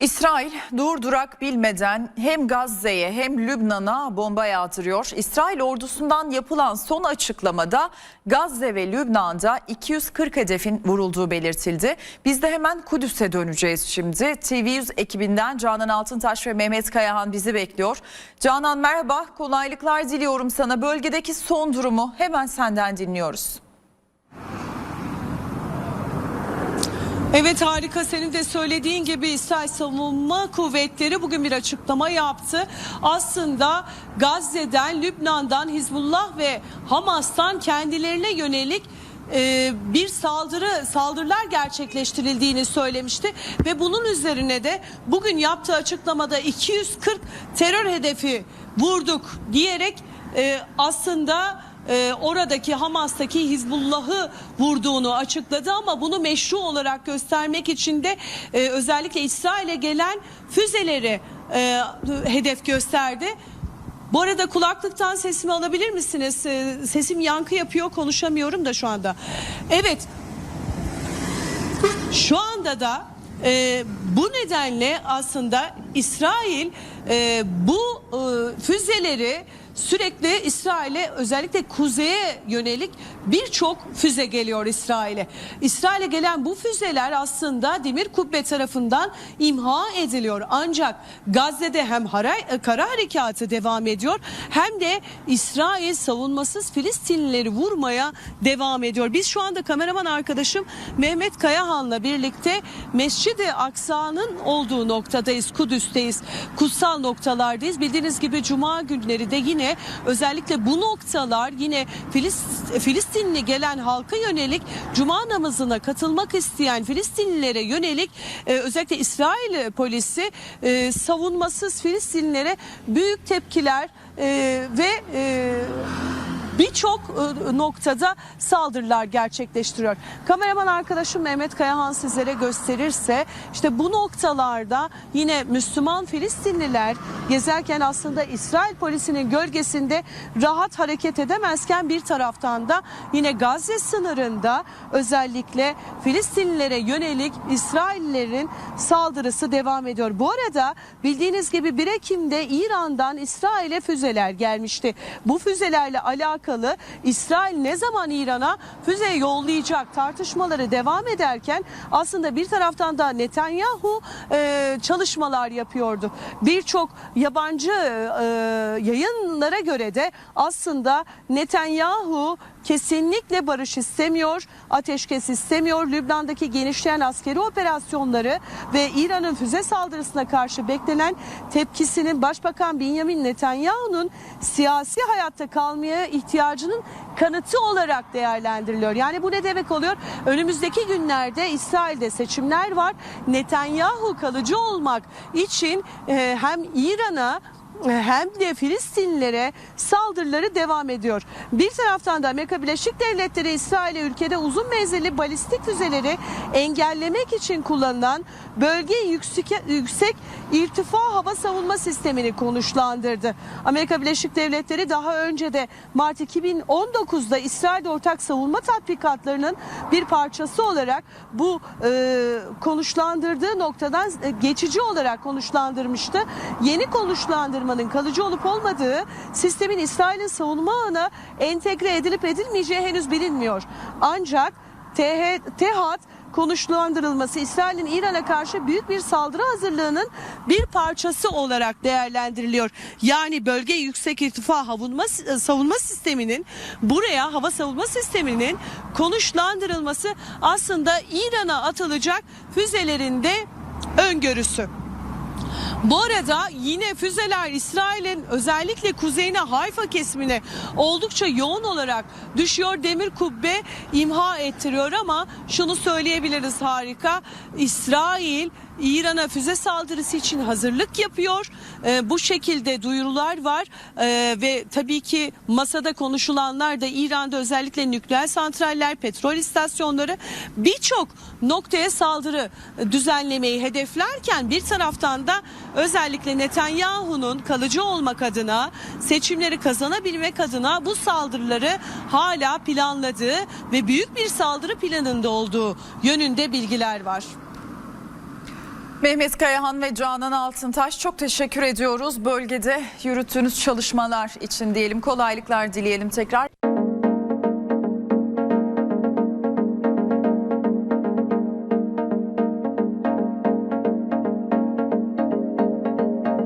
İsrail durdurak bilmeden hem Gazze'ye hem Lübnan'a bomba yağdırıyor. İsrail ordusundan yapılan son açıklamada Gazze ve Lübnan'da 240 hedefin vurulduğu belirtildi. Biz de hemen Kudüs'e döneceğiz şimdi. TV100 ekibinden Canan Altıntaş ve Mehmet Kayahan bizi bekliyor. Canan merhaba, kolaylıklar diliyorum sana. Bölgedeki son durumu hemen senden dinliyoruz. Evet harika senin de söylediğin gibi İsrail Savunma Kuvvetleri bugün bir açıklama yaptı. Aslında Gazze'den, Lübnan'dan, Hizbullah ve Hamas'tan kendilerine yönelik e, bir saldırı saldırılar gerçekleştirildiğini söylemişti ve bunun üzerine de bugün yaptığı açıklamada 240 terör hedefi vurduk diyerek e, aslında e, oradaki Hamas'taki Hizbullah'ı vurduğunu açıkladı ama bunu meşru olarak göstermek için de e, özellikle İsrail'e gelen füzeleri e, hedef gösterdi. Bu arada kulaklıktan sesimi alabilir misiniz? E, sesim yankı yapıyor konuşamıyorum da şu anda. Evet şu anda da e, bu nedenle aslında İsrail e, bu e, füzeleri sürekli İsrail'e özellikle kuzeye yönelik birçok füze geliyor İsrail'e. İsrail'e gelen bu füzeler aslında Demir Kubbe tarafından imha ediliyor. Ancak Gazze'de hem hara- kara harekatı devam ediyor hem de İsrail savunmasız Filistinlileri vurmaya devam ediyor. Biz şu anda kameraman arkadaşım Mehmet Kayahan'la birlikte Mescid-i Aksa'nın olduğu noktadayız. Kudüs'teyiz. Kutsal noktalardayız. Bildiğiniz gibi cuma günleri de yine özellikle bu noktalar yine Filist- Filistinli gelen halka yönelik cuma namazına katılmak isteyen Filistinlilere yönelik e, özellikle İsrail polisi e, savunmasız Filistinlilere büyük tepkiler e, ve birçok e, noktada saldırılar gerçekleştiriyor. Kameraman arkadaşım Mehmet Kayahan sizlere gösterirse işte bu noktalarda yine Müslüman Filistinliler gezerken aslında İsrail polisinin gölgesinde rahat hareket edemezken bir taraftan da yine Gazze sınırında özellikle Filistinlilere yönelik İsraillerin saldırısı devam ediyor. Bu arada bildiğiniz gibi 1 Ekim'de İran'dan İsrail'e füzeler gelmişti. Bu füzelerle alakalı İsrail ne zaman İran'a füze yollayacak tartışmaları devam ederken aslında bir taraftan da Netanyahu e, çalışmalar yapıyordu. Birçok yabancı e, yayınlara göre de aslında Netanyahu kesinlikle barış istemiyor, ateşkes istemiyor. Lübnan'daki genişleyen askeri operasyonları ve İran'ın füze saldırısına karşı beklenen tepkisinin Başbakan Benjamin Netanyahu'nun siyasi hayatta kalmaya ihtiyacının kanıtı olarak değerlendiriliyor. Yani bu ne demek oluyor? Önümüzdeki günlerde İsrail'de seçimler var. Netanyahu kalıcı olmak için e, hem İran'a hem de Filistinlilere saldırıları devam ediyor. Bir taraftan da Amerika Birleşik Devletleri İsrail'e ülkede uzun menzilli balistik füzeleri engellemek için kullanılan bölge yüksek, yüksek irtifa hava savunma sistemini konuşlandırdı. Amerika Birleşik Devletleri daha önce de Mart 2019'da İsrail'de ortak savunma tatbikatlarının bir parçası olarak bu e, konuşlandırdığı noktadan e, geçici olarak konuşlandırmıştı. Yeni konuşlandırmanın kalıcı olup olmadığı sistemin İsrail'in savunma ağına entegre edilip edilmeyeceği henüz bilinmiyor. Ancak TEHAD konuşlandırılması İsrail'in İran'a karşı büyük bir saldırı hazırlığının bir parçası olarak değerlendiriliyor. Yani bölge yüksek irtifa savunma, savunma sisteminin buraya hava savunma sisteminin konuşlandırılması aslında İran'a atılacak füzelerin de öngörüsü. Bu arada yine füzeler İsrail'in özellikle kuzeyine Hayfa kesimine oldukça yoğun olarak düşüyor. Demir kubbe imha ettiriyor ama şunu söyleyebiliriz harika. İsrail İran'a füze saldırısı için hazırlık yapıyor. Ee, bu şekilde duyurular var Ee, ve tabii ki masada konuşulanlar da İran'da özellikle nükleer santraller, petrol istasyonları birçok noktaya saldırı düzenlemeyi hedeflerken bir taraftan da özellikle Netanyahu'nun kalıcı olmak adına seçimleri kazanabilmek adına bu saldırıları hala planladığı ve büyük bir saldırı planında olduğu yönünde bilgiler var. Mehmet Kayahan ve Canan Altıntaş çok teşekkür ediyoruz. Bölgede yürüttüğünüz çalışmalar için diyelim kolaylıklar dileyelim tekrar.